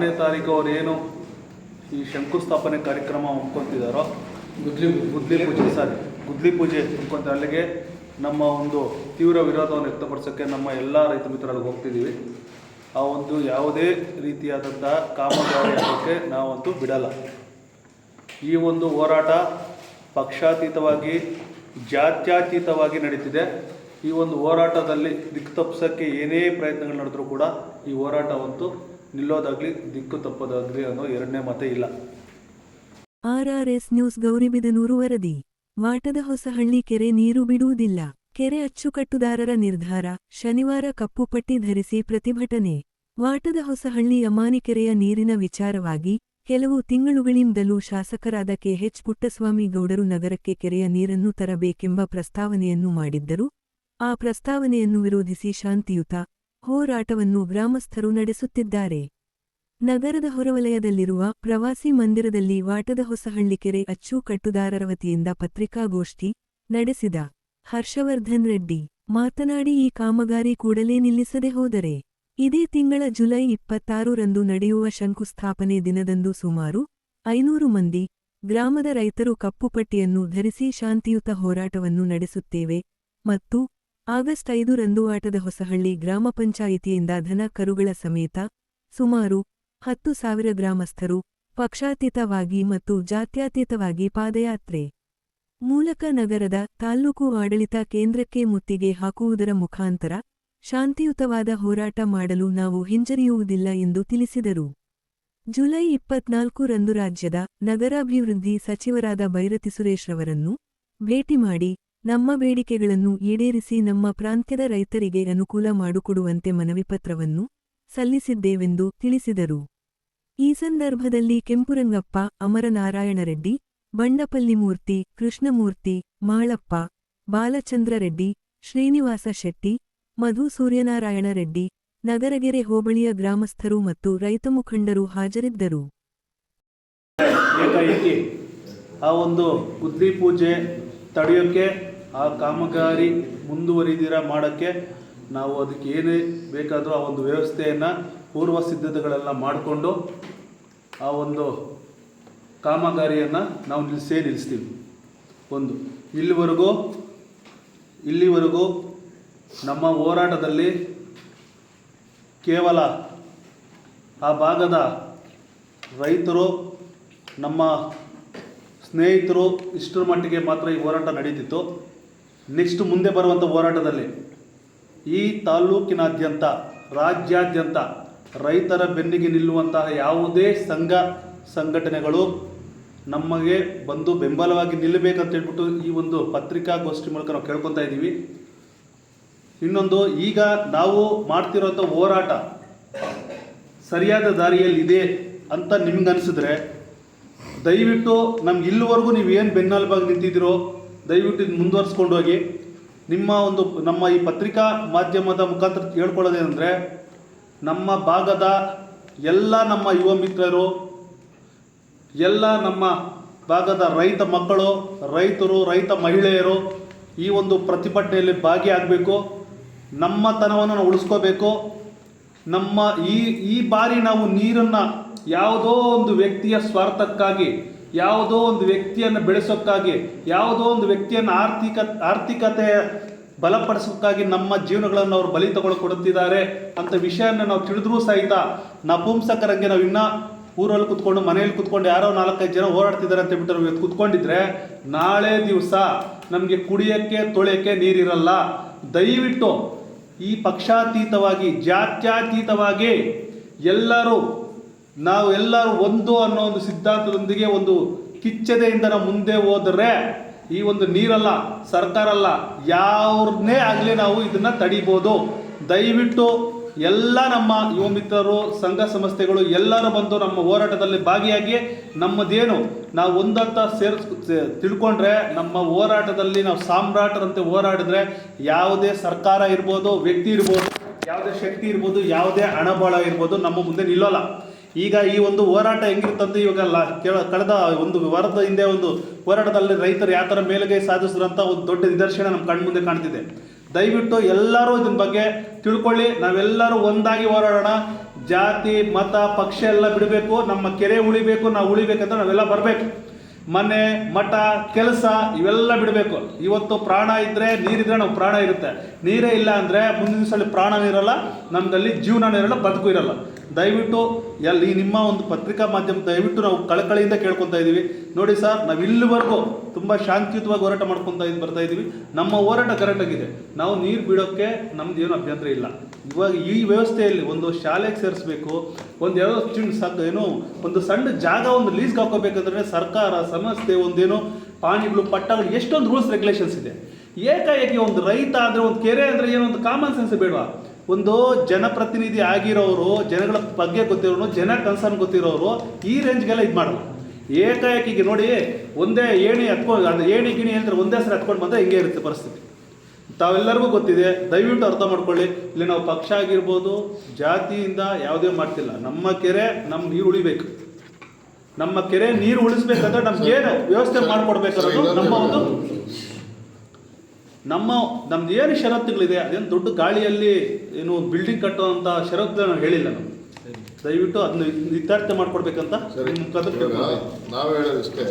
ಆರನೇ ತಾರೀಕು ಅವ್ರು ಏನು ಈ ಶಂಕುಸ್ಥಾಪನೆ ಕಾರ್ಯಕ್ರಮ ಒಪ್ಕೊಂತಿದ್ದಾರೋ ಗುದ್ಲಿ ಗುದ್ಲಿ ಪೂಜೆ ಸಾರಿ ಗುದ್ಲಿ ಪೂಜೆ ಒಪ್ಕೊಂತ ಅಲ್ಲಿಗೆ ನಮ್ಮ ಒಂದು ತೀವ್ರ ವಿರೋಧವನ್ನು ವ್ಯಕ್ತಪಡಿಸೋಕ್ಕೆ ನಮ್ಮ ಎಲ್ಲ ರೈತ ಮಿತ್ರರಿಗೆ ಹೋಗ್ತಿದ್ದೀವಿ ಆ ಒಂದು ಯಾವುದೇ ರೀತಿಯಾದಂಥ ಕಾಮಗಾರಿ ಆಗೋಕ್ಕೆ ನಾವಂತೂ ಬಿಡಲ್ಲ. ಈ ಒಂದು ಹೋರಾಟ ಪಕ್ಷಾತೀತವಾಗಿ ಜಾತ್ಯಾತೀತವಾಗಿ ನಡೀತಿದೆ. ಈ ಒಂದು ಹೋರಾಟದಲ್ಲಿ ದಿಕ್ಕು ತಪ್ಪಿಸೋಕ್ಕೆ ಏನೇ ಪ್ರಯತ್ನಗಳು ನಡೆದರೂ ಕೂಡ ಈ ಹೋರಾಟವಂತೂ ನಿಲ್ಲೋದಾಗಲಿ, ದಿಕ್ಕು ತಪ್ಪೋದಾಗ್ಲಿ ಅನ್ನೋ ಎರಡನೇ ಮತ ಇಲ್ಲ. ಆರ್ಆರ್ಎಸ್ ನ್ಯೂಸ್ ಗೌರಿಬಿದನೂರು ವರದಿ. ವಾಟದ ಹೊಸಹಳ್ಳಿ ಕೆರೆ ನೀರು ಬಿಡುವುದಿಲ್ಲ. ಕೆರೆ ಅಚ್ಚುಕಟ್ಟುದಾರರ ನಿರ್ಧಾರ, ಶನಿವಾರ ಕಪ್ಪುಪಟ್ಟಿ ಧರಿಸಿ ಪ್ರತಿಭಟನೆ. ವಾಟದ ಹೊಸಹಳ್ಳಿ ಅಮಾನಿ ಕೆರೆಯ ನೀರಿನ ವಿಚಾರವಾಗಿ, ಕೆಲವು ತಿಂಗಳುಗಳಿಂದಲೂ ಶಾಸಕರಾದ ಕೆಎಚ್ ಪುಟ್ಟಸ್ವಾಮಿ ಗೌಡರು ನಗರಕ್ಕೆ ಕೆರೆಯ ನೀರನ್ನು ತರಬೇಕೆಂಬ ಪ್ರಸ್ತಾವನೆಯನ್ನು ಮಾಡಿದ್ದರು. ಆ ಪ್ರಸ್ತಾವನೆಯನ್ನು ವಿರೋಧಿಸಿ ಶಾಂತಿಯುತ ಹೋರಾಟವನ್ನು ಗ್ರಾಮಸ್ಥರು ನಡೆಸುತ್ತಿದ್ದಾರೆ. ನಗರದ ಹೊರವಲಯದಲ್ಲಿರುವ ಪ್ರವಾಸಿ ಮಂದಿರದಲ್ಲಿ ವಾಟದ ಹೊಸಹಳ್ಳಿ ಕೆರೆ ಅಚ್ಚು ಕಟ್ಟುದಾರರ ವತಿಯಿಂದ ಪತ್ರಿಕಾಗೋಷ್ಠಿ ನಡೆಸಿದ ಹರ್ಷವರ್ಧನ್ ರೆಡ್ಡಿ ಮಾತನಾಡಿ, ಈ ಕಾಮಗಾರಿ ಕೂಡಲೇ ನಿಲ್ಲಿಸದೆ ಹೋದರೆ ಇದೇ ತಿಂಗಳ ಜುಲೈ ಇಪ್ಪತ್ತಾರರಂದು ನಡೆಯುವ ಶಂಕುಸ್ಥಾಪನೆ ದಿನದಂದು ಸುಮಾರು ಐನೂರು ಮಂದಿ ಗ್ರಾಮದ ರೈತರು ಕಪ್ಪುಪಟ್ಟಿಯನ್ನು ಧರಿಸಿ ಶಾಂತಿಯುತ ಹೋರಾಟವನ್ನು ನಡೆಸುತ್ತೇವೆ ಮತ್ತು ಆಗಸ್ಟ್ ಐದರಂದು ಆಟದ ಹೊಸಹಳ್ಳಿ ಗ್ರಾಮ ಪಂಚಾಯಿತಿಯಿಂದ ಧನ ಕರುಗಳ ಸಮೇತ ಸುಮಾರು ಹತ್ತು ಸಾವಿರ ಗ್ರಾಮಸ್ಥರು ಪಕ್ಷಾತೀತವಾಗಿ ಮತ್ತು ಜಾತ್ಯಾತೀತವಾಗಿ ಪಾದಯಾತ್ರೆ. ಮೂಲಕ ನಗರದ ತಾಲ್ಲೂಕು ಆಡಳಿತ ಕೇಂದ್ರಕ್ಕೆ ಮುತ್ತಿಗೆ ಹಾಕುವುದರ ಮುಖಾಂತರ ಶಾಂತಿಯುತವಾದ ಹೋರಾಟ ಮಾಡಲು ನಾವು ಹಿಂಜರಿಯುವುದಿಲ್ಲ ಎಂದು ತಿಳಿಸಿದರು. ಜುಲೈ ಇಪ್ಪತ್ನಾಲ್ಕು ರಂದು ರಾಜ್ಯದ ನಗರಾಭಿವೃದ್ಧಿ ಸಚಿವರಾದ ಬೈರತಿ ಸುರೇಶ್ರವರನ್ನು ಭೇಟಿ ಮಾಡಿ ನಮ್ಮ ಬೇಡಿಕೆಗಳನ್ನು ಈಡೇರಿಸಿ ನಮ್ಮ ಪ್ರಾಂತ್ಯದ ರೈತರಿಗೆ ಅನುಕೂಲ ಮಾಡಿಕೊಡುವಂತೆ ಮನವಿ ಪತ್ರವನ್ನು ಸಲ್ಲಿಸಿದ್ದೇವೆಂದು ತಿಳಿಸಿದರು. ಈ ಸಂದರ್ಭದಲ್ಲಿ ಕೆಂಪುರಂಗಪ್ಪ ಅಮರನಾರಾಯಣರೆಡ್ಡಿ ಬಂಡಪಲ್ಲಿಮೂರ್ತಿ ಕೃಷ್ಣಮೂರ್ತಿ, ಮಾಳಪ್ಪ, ಬಾಲಚಂದ್ರ ರೆಡ್ಡಿ, ಶ್ರೀನಿವಾಸ ಶೆಟ್ಟಿ, ಮಧು ಸೂರ್ಯನಾರಾಯಣ ರೆಡ್ಡಿ, ನಗರಗೆರೆ ಹೋಬಳಿಯ ಗ್ರಾಮಸ್ಥರು ಮತ್ತು ರೈತ ಮುಖಂಡರು ಹಾಜರಿದ್ದರು. ಆ ಒಂದು ಗುದ್ದಿ ಪೂಜೆ ತಡೆಯೋಕ್ಕೆ ಆ ಕಾಮಗಾರಿ ಮುಂದುವರಿದಿರ ಮಾಡೋಕ್ಕೆ ನಾವು ಅದಕ್ಕೆ ಏನೇ ಬೇಕಾದರೂ ಆ ಒಂದು ವ್ಯವಸ್ಥೆಯನ್ನು ಪೂರ್ವ ಸಿದ್ಧತೆಗಳೆಲ್ಲ ಮಾಡಿಕೊಂಡು ಆ ಒಂದು ಕಾಮಗಾರಿಯನ್ನು ನಾವು ನಿಲ್ಲಿಸೇ ನಿಲ್ಲಿಸ್ತೀವಿ ಒಂದು, ಇಲ್ಲಿವರೆಗೂ ಇಲ್ಲಿವರೆಗೂ ನಮ್ಮ ಹೋರಾಟದಲ್ಲಿ ಕೇವಲ ಆ ಭಾಗದ ರೈತರು, ನಮ್ಮ ಸ್ನೇಹಿತರು ಇಷ್ಟರ ಮಟ್ಟಿಗೆ ಮಾತ್ರ ಈ ಹೋರಾಟ ನಡೀತಿತ್ತು. ನೆಕ್ಸ್ಟ್ ಮುಂದೆ ಬರುವಂಥ ಹೋರಾಟದಲ್ಲಿ ಈ ತಾಲೂಕಿನಾದ್ಯಂತ ರಾಜ್ಯಾದ್ಯಂತ ರೈತರ ಬೆನ್ನಿಗೆ ನಿಲ್ಲುವಂತಹ ಯಾವುದೇ ಸಂಘ, ಸಂಘಟನೆಗಳು ನಮಗೆ ಬಂದು ಬೆಂಬಲವಾಗಿ ನಿಲ್ಲಬೇಕಂತ ಹೇಳ್ಬಿಟ್ಟು ಈ ಒಂದು ಪತ್ರಿಕಾಗೋಷ್ಠಿ ಮೂಲಕ ನಾವು ಕೇಳ್ಕೊತಾ ಇದ್ದೀವಿ. ಇನ್ನೊಂದು, ಈಗ ನಾವು ಮಾಡ್ತಿರೋಂಥ ಹೋರಾಟ ಸರಿಯಾದ ದಾರಿಯಲ್ಲಿದೆ ಅಂತ ನಿಮ್ಗೆ ಅನಿಸಿದ್ರೆ, ದಯವಿಟ್ಟು ನಮ್ಗೆ ಇಲ್ಲಿವರೆಗೂ ನೀವು ಏನು ಬೆನ್ನೆಲುಬಾಗಿ ನಿಂತಿದ್ದೀರೋ ದಯವಿಟ್ಟು ಇದು ಮುಂದುವರಿಸ್ಕೊಂಡು ಹೋಗಿ. ನಿಮ್ಮ ಒಂದು ನಮ್ಮ ಈ ಪತ್ರಿಕಾ ಮಾಧ್ಯಮದ ಮುಖಾಂತರ ಹೇಳ್ಕೊಳ್ಳೋದೇನೆಂದರೆ, ನಮ್ಮ ಭಾಗದ ಎಲ್ಲ ನಮ್ಮ ಯುವ ಮಿತ್ರರು, ಎಲ್ಲ ನಮ್ಮ ಭಾಗದ ರೈತ ಮಕ್ಕಳು, ರೈತರು, ರೈತ ಮಹಿಳೆಯರು ಈ ಒಂದು ಪ್ರತಿಭಟನೆಯಲ್ಲಿ ಭಾಗಿಯಾಗಬೇಕು. ನಮ್ಮತನವನ್ನು ನಾವು ಉಳಿಸ್ಕೋಬೇಕು. ನಮ್ಮ ಈ ಈ ಬಾರಿ ನಾವು ನೀರನ್ನು ಯಾವುದೋ ಒಂದು ವ್ಯಕ್ತಿಯ ಸ್ವಾರ್ಥಕ್ಕಾಗಿ ಯಾವುದೋ ಒಂದು ವ್ಯಕ್ತಿಯನ್ನು ಬೆಳೆಸೋಕ್ಕಾಗಿ, ಯಾವುದೋ ಒಂದು ವ್ಯಕ್ತಿಯನ್ನು ಆರ್ಥಿಕ, ಆರ್ಥಿಕತೆ ಬಲಪಡಿಸೋಕ್ಕಾಗಿ ನಮ್ಮ ಜೀವನಗಳನ್ನು ಅವರು ಬಲಿ ತಗೊಳ್ಳಿ ಕೊಡುತ್ತಿದ್ದಾರೆ ಅಂತ ವಿಷಯನ ನಾವು ತಿಳಿದ್ರೂ ಸಹಿತ ನಪುಂಸಕರಂಗೆ ನಾವು ಇನ್ನೂ ಊರಲ್ಲಿ ಕುತ್ಕೊಂಡು, ಮನೆಯಲ್ಲಿ ಕುತ್ಕೊಂಡು ಯಾರೋ ನಾಲ್ಕೈದು ಜನ ಹೋರಾಡ್ತಿದ್ದಾರೆ ಅಂತ ಹೇಳ್ಬಿಟ್ಟು ನಾವು ಕುತ್ಕೊಂಡಿದ್ರೆ, ನಾಳೆ ದಿವಸ ನಮಗೆ ಕುಡಿಯೋಕ್ಕೆ, ತೊಳೆಯೋಕ್ಕೆ ನೀರಿರಲ್ಲ. ದಯವಿಟ್ಟು ಈ ಪಕ್ಷಾತೀತವಾಗಿ, ಜಾತ್ಯಾತೀತವಾಗಿ ಎಲ್ಲರೂ ನಾವು ಎಲ್ಲರೂ ಒಂದು ಅನ್ನೋ ಒಂದು ಸಿದ್ಧಾಂತದೊಂದಿಗೆ ಒಂದು ಕಿಚ್ಚದೆಯಿಂದ ನಾವು ಮುಂದೆ ಹೋದರೆ ಈ ಒಂದು ನೀರಲ್ಲ ಸರ್ಕಾರ ಅಲ್ಲ ಯಾವ್ರನ್ನೇ ಆಗಲಿ ನಾವು ಇದನ್ನು ತಡಿಬೋದು. ದಯವಿಟ್ಟು ಎಲ್ಲ ನಮ್ಮ ಯುವ ಮಿತ್ರರು, ಸಂಘ ಸಂಸ್ಥೆಗಳು ಎಲ್ಲರೂ ಬಂದು ನಮ್ಮ ಹೋರಾಟದಲ್ಲಿ ಭಾಗಿಯಾಗಿ ನಮ್ಮದೇನು, ನಾವು ಒಂದಂತ ಸೇರಿಸ್ ತಿಳ್ಕೊಂಡ್ರೆ ನಮ್ಮ ಹೋರಾಟದಲ್ಲಿ ನಾವು ಸಾಮ್ರಾಟರಂತೆ ಹೋರಾಡಿದ್ರೆ ಯಾವುದೇ ಸರ್ಕಾರ ಇರ್ಬೋದು, ವ್ಯಕ್ತಿ ಇರ್ಬೋದು, ಯಾವುದೇ ಶಕ್ತಿ ಇರ್ಬೋದು, ಯಾವುದೇ ಹಣಬಳ ಇರ್ಬೋದು ನಮ್ಮ ಮುಂದೆ ನಿಲ್ಲೋಲ್ಲ. ಈಗ ಈ ಒಂದು ಹೋರಾಟ ಹೆಂಗಿರ್ತಂತ ಇವಾಗ ಕೆಳ- ಕಳೆದ ಒಂದು ವಾರದ ಹಿಂದೆ ಒಂದು ಹೋರಾಟದಲ್ಲಿ ರೈತರು ಯಾವ ಥರ ಮೇಲುಗೈ ಸಾಧಿಸಿದ್ರು ಅಂತ ಒಂದು ದೊಡ್ಡ ನಿದರ್ಶನ ನಮ್ಮ ಕಣ್ಮುಂದೆ ಕಾಣ್ತಿದೆ. ದಯವಿಟ್ಟು ಎಲ್ಲರೂ ಇದನ್ನ ಬಗ್ಗೆ ತಿಳ್ಕೊಳ್ಳಿ, ನಾವೆಲ್ಲರೂ ಒಂದಾಗಿ ಹೋರಾಡೋಣ. ಜಾತಿ, ಮತ, ಪಕ್ಷ ಎಲ್ಲ ಬಿಡಬೇಕು, ನಮ್ಮ ಕೆರೆ ಉಳಿಬೇಕು, ನಾವು ಉಳಿಬೇಕಂದ್ರೆ ನಾವೆಲ್ಲ ಬರಬೇಕು. ಮನೆ, ಮಠ, ಕೆಲಸ ಇವೆಲ್ಲ ಬಿಡಬೇಕು. ಇವತ್ತು ಪ್ರಾಣ ಇದ್ರೆ ನೀರಿದ್ರೆ ನಾವು ಪ್ರಾಣ ಇರುತ್ತೆ. ನೀರೇ ಇಲ್ಲ ಅಂದ್ರೆ ಮುಂದಿನ ಸಲ ಪ್ರಾಣ ಇರಲ್ಲ, ನಮ್ದಲ್ಲಿ ಜೀವನ ಇರಲ್ಲ, ಬದುಕು ಇರಲ್ಲ. ದಯವಿಟ್ಟು ಎಲ್ಲಿ ನಿಮ್ಮ ಒಂದು ಪತ್ರಿಕಾ ಮಾಧ್ಯಮ, ದಯವಿಟ್ಟು ನಾವು ಕಳಕಳಿಯಿಂದ ಕೇಳ್ಕೊತಾ ಇದ್ದೀವಿ ನೋಡಿ ಸರ್ ನಾವು ಇಲ್ಲಿವರೆಗೂ ತುಂಬ ಶಾಂತಿಯುತವಾಗಿ ಹೋರಾಟ ಮಾಡ್ಕೊತಾ ಇದ್ದು ಬರ್ತಾ ಇದ್ದೀವಿ ನಮ್ಮ ಹೋರಾಟ ಕರೆಕ್ಟ್ ಆಗಿದೆ ನಾವು ನೀರು ಬಿಡೋಕ್ಕೆ ನಮ್ದು ಏನು ಅಭ್ಯಂತರ ಇಲ್ಲ. ಇವಾಗ ಈ ವ್ಯವಸ್ಥೆಯಲ್ಲಿ ಒಂದು ಶಾಲೆಗೆ ಸೇರಿಸ್ಬೇಕು, ಒಂದು ಯಾವುದೋ ಚಿಣ್ಣ ಸಾಕು ಏನು ಒಂದು ಸಣ್ಣ ಜಾಗ ಒಂದು ಲೀಸ್ಗೆ ಹಾಕೋಬೇಕಂದ್ರೆ ಸರ್ಕಾರ, ಸಂಸ್ಥೆ ಒಂದೇನು ಪಾಣಿಗಳು, ಪಟ್ಟಗಳು, ಎಷ್ಟೊಂದು ರೂಲ್ಸ್ ರೆಗ್ಯುಲೇಷನ್ಸ್ ಇದೆ. ಏಕಾಏಕಿ ಒಂದು ರೈತ ಅಂದರೆ ಒಂದು ಕೆರೆ ಅಂದರೆ ಏನೋ ಒಂದು ಕಾಮನ್ ಸೆನ್ಸ್ ಬೇಡವಾ? ಒಂದು ಜನಪ್ರತಿನಿಧಿ ಆಗಿರೋರು ಜನಗಳ ಬಗ್ಗೆ ಗೊತ್ತಿರೋರು ಜನ ಕನ್ಸರ್ನ್ ಗೊತ್ತಿರೋರು ಈ ರೇಂಜ್ಗೆಲ್ಲ ಇದು ಮಾಡಲ್ಲ. ಏಕಾಏಕಿಗೆ ನೋಡಿ ಒಂದೇ ಏಣಿ ಹತ್ಕೊಂಡು ಅದು ಏಣಿ ಗಿಣಿ ಅಂದರೆ ಒಂದೇ ಸರಿ ಹತ್ಕೊಂಡು ಬಂದರೆ ಹಿಂಗೆ ಇರುತ್ತೆ ಪರಿಸ್ಥಿತಿ. ತಾವೆಲ್ಲರಿಗೂ ಗೊತ್ತಿದೆ ದಯವಿಟ್ಟು ಅರ್ಥ ಮಾಡ್ಕೊಳ್ಳಿ. ಇಲ್ಲಿ ನಾವು ಪಕ್ಷ ಆಗಿರ್ಬೋದು ಜಾತಿಯಿಂದ ಯಾವುದೇ ಮಾಡ್ತಿಲ್ಲ. ನಮ್ಮ ಕೆರೆ ನಮ್ಮ ನೀರು ಉಳಿಬೇಕು. ನಮ್ಮ ಕೆರೆ ನೀರು ಉಳಿಸ್ಬೇಕಂದ್ರೆ ನಮ್ಗೆ ಏನು ವ್ಯವಸ್ಥೆ ಮಾಡಿಕೊಡ್ಬೇಕನ್ನೋದು ನಮ್ಮ ಒಂದು ನಮ್ಮ ನಮ್ದು ಏನು ಷರತ್ತುಗಳಿದೆ? ಅದೇನು ದೊಡ್ಡ ಗಾಳಿಯಲ್ಲಿ ಏನು ಬಿಲ್ಡಿಂಗ್ ಕಟ್ಟುವಂತ ಷರತ್ತು ನಾವು ಹೇಳಿಲ್ಲ ನಾವು ದಯವಿಟ್ಟು ಅದನ್ನ ಇತ್ಯರ್ಥ ಮಾಡ್ಕೊಡ್ಬೇಕಂತ ಸರಿ. ಮುಖಾಂತರ. ನಾವು ಹೇಳೋದಿಷ್ಟೇ